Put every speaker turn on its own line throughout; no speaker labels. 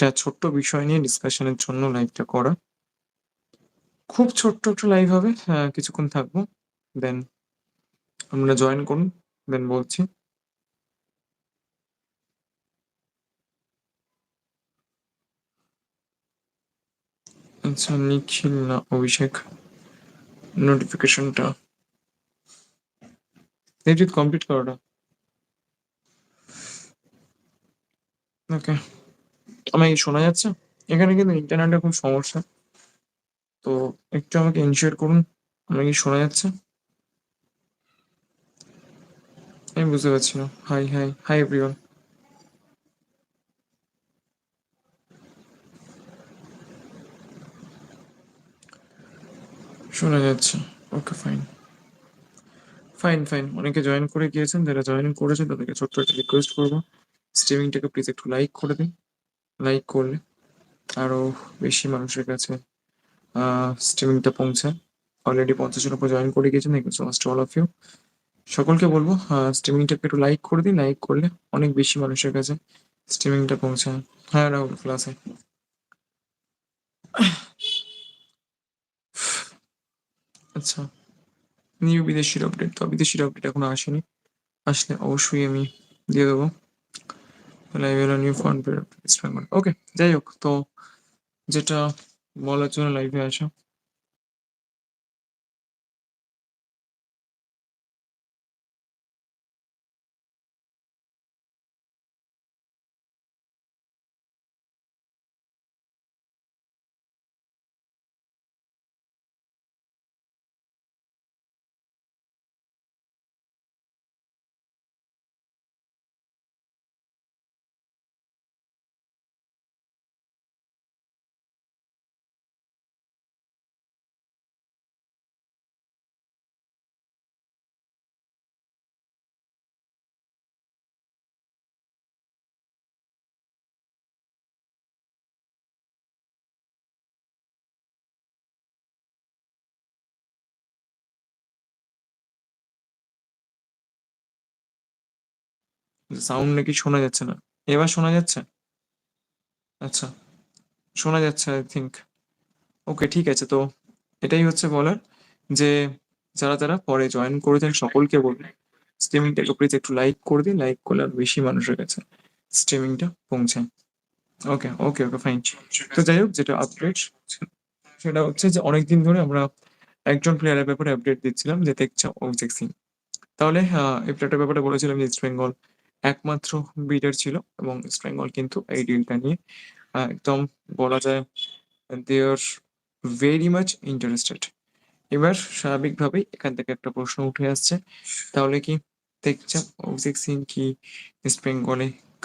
একটা ছোট্ট বিষয় নিয়ে ডিসকাশনের জন্য লাইভটা করা। খুব ছোট্ট একটা লাইভ হবে। কিছুক্ষণ থাকব। দেন আপনারা জয়েন করুন। দেন বলছি। আচ্ছা নিখিল না, অভিষেক নোটিফিকেশনটা কমপ্লিট করাটা ওকে আমাকে শোনা যাচ্ছে। এখানে কিন্তু ইন্টারনেটের খুব সমস্যা। তো একটু আমাকে ইনশিওর করুন আমাকে শোনা যাচ্ছে? আমি বুঝতে পারছি না। হাই হাই হাই এভরিওয়ান শোনা যাচ্ছে। ওকে ফাইন ফাইন ফাইন অনেকে জয়েন করে গিয়েছেন, যারা জয়েন করেছেন তাদেরকে ছোট্ট একটা রিকোয়েস্ট করব। স্ট্রিমিংটাকে প্লিজ একটু লাইক করে দিন। লাইক করলে আরও বেশি মানুষের কাছে স্ট্রিমিংটা পৌঁছায় অলরেডি পঞ্চাশের উপর জয়েন করে গিয়েছেন thank you so much to all of you সকলকে বলব স্ট্রিমিংটাকে একটু লাইক করে দিন লাইক করলে অনেক বেশি মানুষের কাছে স্ট্রিমিংটা পৌঁছায় হ্যাঁ রাহুল ক্লাসে আচ্ছা নিউ বিদেশির আপডেট তো বিদেশির আপডেট এখনও আসেনি। আসলে অবশ্যই আমি দিয়ে দেবো। লাইভ এলো নিউ ফান্ড ইস্ট ওকে যাই হোক তো যেটা বলার জন্য লাইভে আসা সাউন্ড নাকি শোনা যাচ্ছে না। এবার শোনা যাচ্ছে? আচ্ছা শোনা যাচ্ছে আই থিঙ্ক ওকে ঠিক আছে, তো এটাই হচ্ছে বলার যে যারা যারা পরে জয়েন করেছেন সকলকে বলব স্ট্রিমিংটাকে প্লিজ একটু লাইক করে দিন লাইক করলে আর বেশি মানুষের কাছে স্ট্রিমিংটা পৌঁছায় ওকে ওকে ওকে ফাইন তো যাই হোক, যেটা আপডেট সেটা হচ্ছে যে অনেকদিন ধরে আমরা একজন প্লেয়ারের ব্যাপারে আপডেট দিচ্ছিলাম, যে দেখছে অভিষেক সিং তাহলে এই প্লেয়ারটার ব্যাপারে বলেছিলাম যে ইস্ট বেঙ্গল একমাত্র বিডার ছিল এবং ইস্ট কিন্তু এই ডিলটা নিয়ে একদম বলা যায় they are very much interested এবার স্বাভাবিকভাবেই এখান থেকে একটা প্রশ্ন উঠে আসছে, তাহলে কি দেখছেন অভিষেক সিং কি ইস্ট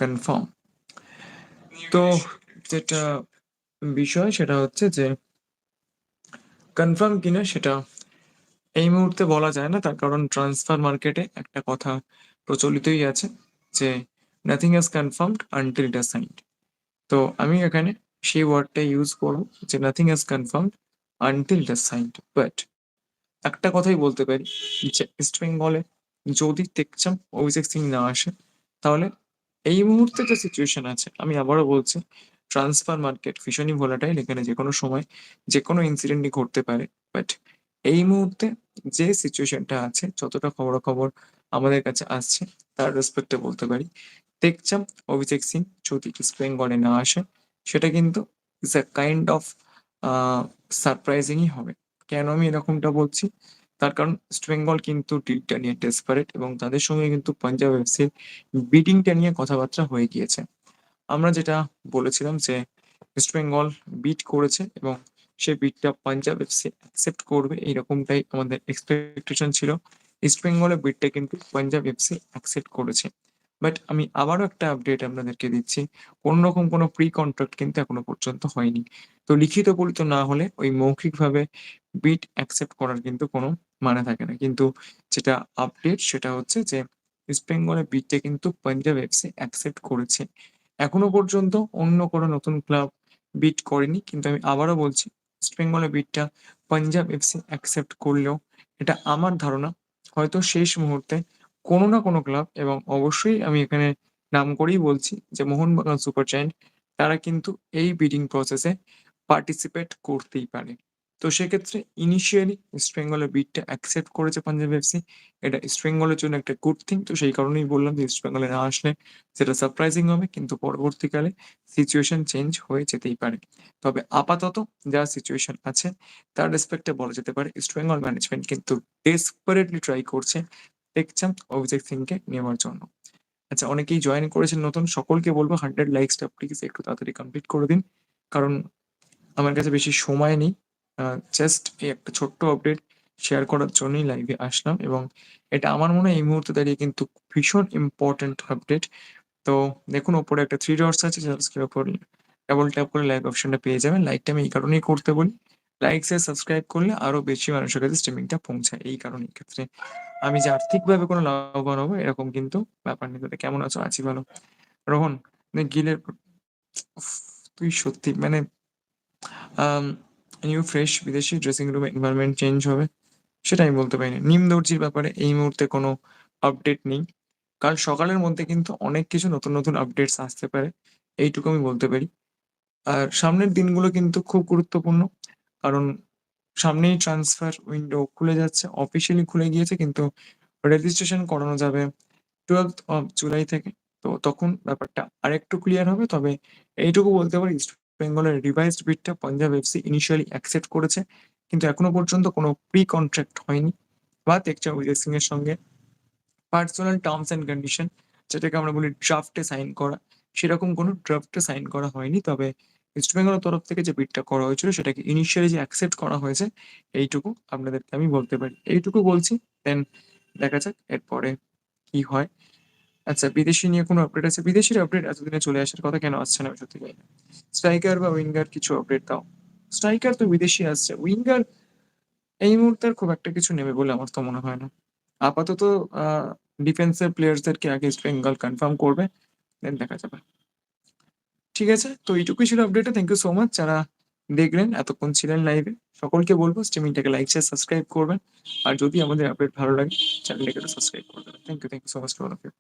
কনফার্ম তো যেটা বিষয় সেটা হচ্ছে যে কনফার্ম কিনা সেটা এই মুহূর্তে বলা যায় না, তার কারণ ট্রান্সফার মার্কেটে একটা কথা প্রচলিতই আছে। যে nothing is confirmed until it signed তো আমি এখানে সেই ওয়ার্ডটা ইউজ করব যে nothing is confirmed until it signed but একটা কথাই বলতে পারি, যে ইস্ট বেঙ্গলে যদি দেখছাম অভিষেক সিং না আসে, তাহলে এই মুহূর্তে যে সিচুয়েশন আছে, আমি আবারও বলছি ট্রান্সফার মার্কেট ভীষণই ভোলাটাইল এখানে যে কোনো সময় যে কোনো ইনসিডেন্টই ঘটতে পারে। বাট এই মুহূর্তে যে সিচুয়েশনটা আছে, যতটা খবরাখবর আমাদের কাছে আসছে, তার রেসপেক্টে বলতে পারি। দেখছাম অভিষেক সিং যদি ইস্ট বেঙ্গলে না আসে, সেটা কিন্তু ইস আ কাইন্ড অফ সারপ্রাইজিংই হবে। কেন আমি এরকমটা বলছি? তার কারণ ইস্ট বেঙ্গল কিন্তু ডিলটা নিয়ে ডেসপারেট এবং তাদের সঙ্গে কিন্তু পাঞ্জাব এফসির বিডিংটা নিয়ে কথাবার্তা হয়ে গিয়েছে। আমরা যেটা বলেছিলাম যে ইস্ট বেঙ্গল বিট করেছে এবং সে বিটটা পাঞ্জাব এফসি অ্যাকসেপ্ট করবে, এইরকমটাই আমাদের এক্সপেকটেশন ছিল। ইস্ট বেঙ্গলের বিটটা কিন্তু পাঞ্জাব এফসি অ্যাকসেপ্ট করেছে। বাট আমি আবারও একটা আপডেট আপনাদেরকে দিচ্ছি। কোনো রকম কোনো প্রি কন্ট্রাক্ট কিন্তু এখনও পর্যন্ত হয়নি। তো লিখিত পরিত না হলে ওই মৌখিকভাবে বিট অ্যাকসেপ্ট করার কিন্তু কোনো মানে থাকে না। কিন্তু যেটা আপডেট সেটা হচ্ছে যে ইস্ট বেঙ্গলের বিটটা কিন্তু পাঞ্জাব এফসি অ্যাকসেপ্ট করেছে। এখনও পর্যন্ত অন্য কোনো নতুন ক্লাব বিট করেনি। কিন্তু আমি আবারও বলছি ইস্ট বেঙ্গলের বিটটা পাঞ্জাব এফসি অ্যাকসেপ্ট করলেও এটা আমার ধারণা হয়তো শেষ মুহূর্তে কোনো না কোনো ক্লাব এবং অবশ্যই আমি এখানে নাম করেই বলছি যে মোহনবাগান সুপার জায়ান্ট তারা কিন্তু এই বিডিং প্রসেসে পার্টিসিপেট করতেই পারে। তো সেক্ষেত্রে ইনিশিয়ালি ইস্ট বেঙ্গলের বিডটা অ্যাকসেপ্ট করেছে পাঞ্জাব এফসি। এটা ইস্ট বেঙ্গলের জন্য একটা গুড থিং। তো সেই কারণেই বললাম যে ইস্ট বেঙ্গলে না আসলে সেটা সারপ্রাইজিং হবে। কিন্তু পরবর্তীকালে সিচুয়েশন চেঞ্জ হয়ে যেতেই পারে। তবে আপাতত যা সিচুয়েশন আছে তার রেসপেক্টে বলা যেতে পারে ইস্ট বেঙ্গল ম্যানেজমেন্ট কিন্তু ডেসপারেটলি ট্রাই করছে টেকচাঁদ, অভিষেক সিংকে নেওয়ার জন্য। আচ্ছা অনেকেই জয়েন করেছেন নতুন সকলকে বলব 100 লাইকসটা প্লিজ একটু তাড়াতাড়ি কমপ্লিট করে দিন। কারণ আমার কাছে বেশি সময় নেই। জাস্ট এই একটা ছোট্ট আপডেট শেয়ার করার জন্যই লাইভে আসলাম এবং এটা আমার মনে হয় এই মুহূর্তে দাঁড়িয়ে কিন্তু ভীষণ ইম্পোর্টেন্ট আপডেট। তো দেখুন ওপরে একটা থ্রি ডটস আছে এর উপর ডাবল ট্যাপ করে লাইক অপশনটা পেয়ে যাবেন। লাইকটা আমি এই কারণেই করতে বলি। লাইক, শেয়ার, সাবস্ক্রাইব করলে আরও বেশি মানুষের কাছে স্ট্রিমিংটা পৌঁছায়। এই কারণে ক্ষেত্রে আমি যে আর্থিকভাবে কোনো লাভবান হব এরকম কিন্তু ব্যাপার নেই। দাদা কেমন আছো? আছি ভালো। রোহন গিলের! তুই সত্যি মানে নিউ ফ্রেশ বিদেশি ড্রেসিং রুমে এনভায়রনমেন্ট চেঞ্জ হবে। সেটা আমি বলতে পারি না। নিম দর্জির ব্যাপারে এই মুহূর্তে কোনো আপডেট নেই। কাল সকালের মধ্যে কিন্তু অনেক কিছু নতুন, নতুন আপডেটস আসতে পারে। এইটুকু আমি বলতে পারি। আর সামনের দিনগুলো কিন্তু খুব গুরুত্বপূর্ণ। কারণ সামনেই ট্রান্সফার উইন্ডো খুলে যাচ্ছে। অফিসিয়ালি খুলে গিয়েছে কিন্তু রেজিস্ট্রেশন করানো যাবে 12th অফ জুলাই থেকে। তো তখন ব্যাপারটা আরেকটু ক্লিয়ার হবে। তবে এইটুকু বলতে পারি বেঙ্গলের রিভাইজড বিডটা পাঞ্জাব এফসি ইনিশিয়ালি অ্যাকসেপ্ট করেছে। কিন্তু এখনও পর্যন্ত কোনো প্রি কন্ট্রাক্ট হয়নি বা টেকচাঁদ, অভিষেক সিং এর সঙ্গে পার্সোনাল টার্মস অ্যান্ড কন্ডিশন যেটাকে আমরা বলি ড্রাফটে সাইন করা, সেরকম কোনো ড্রাফটে সাইন করা হয়নি। তবে ইস্ট বেঙ্গলের তরফ থেকে যে বিডটা করা হয়েছিল সেটাকে ইনিশিয়ালি যে অ্যাকসেপ্ট করা হয়েছে এইটুকু আপনাদেরকে আমি বলতে পারি। এইটুকু বলছি দেন দেখা যাক এরপরে কি হয়। আচ্ছা বিদেশি নিয়ে কোনো আপডেট আছে? বিদেশির আপডেট এতদিনে চলে আসার কথা কেন আসছে না আমি সত্যি জানি না। স্ট্রাইকার বা উইঙ্গার কিছু আপডেট দাও। স্ট্রাইকার তো বিদেশি আসছে। উইঙ্গার এই মুহূর্তে খুব একটা কিছু নেবে বলে আমার তো মনে হয় না। আপাতত ডিফেন্সের প্লেয়ার্সদেরকে আগে ইস্ট বেঙ্গল কনফার্ম করবে। দেন দেখা যাবে। ঠিক আছে? তো এইটুকুই ছিল আপডেটটা। থ্যাংক ইউ সো মাচ যারা দেখলেন, এতক্ষণ ছিলেন লাইভে। সকলকে বলব স্ট্রিমিংটাকে লাইক, শেয়ার, সাবস্ক্রাইব করবেন। আর যদি আমাদের আপডেট ভালো লাগে চ্যানেলটাকে সাবস্ক্রাইব করে দেবেন। Thank you, thank you so much to all of you.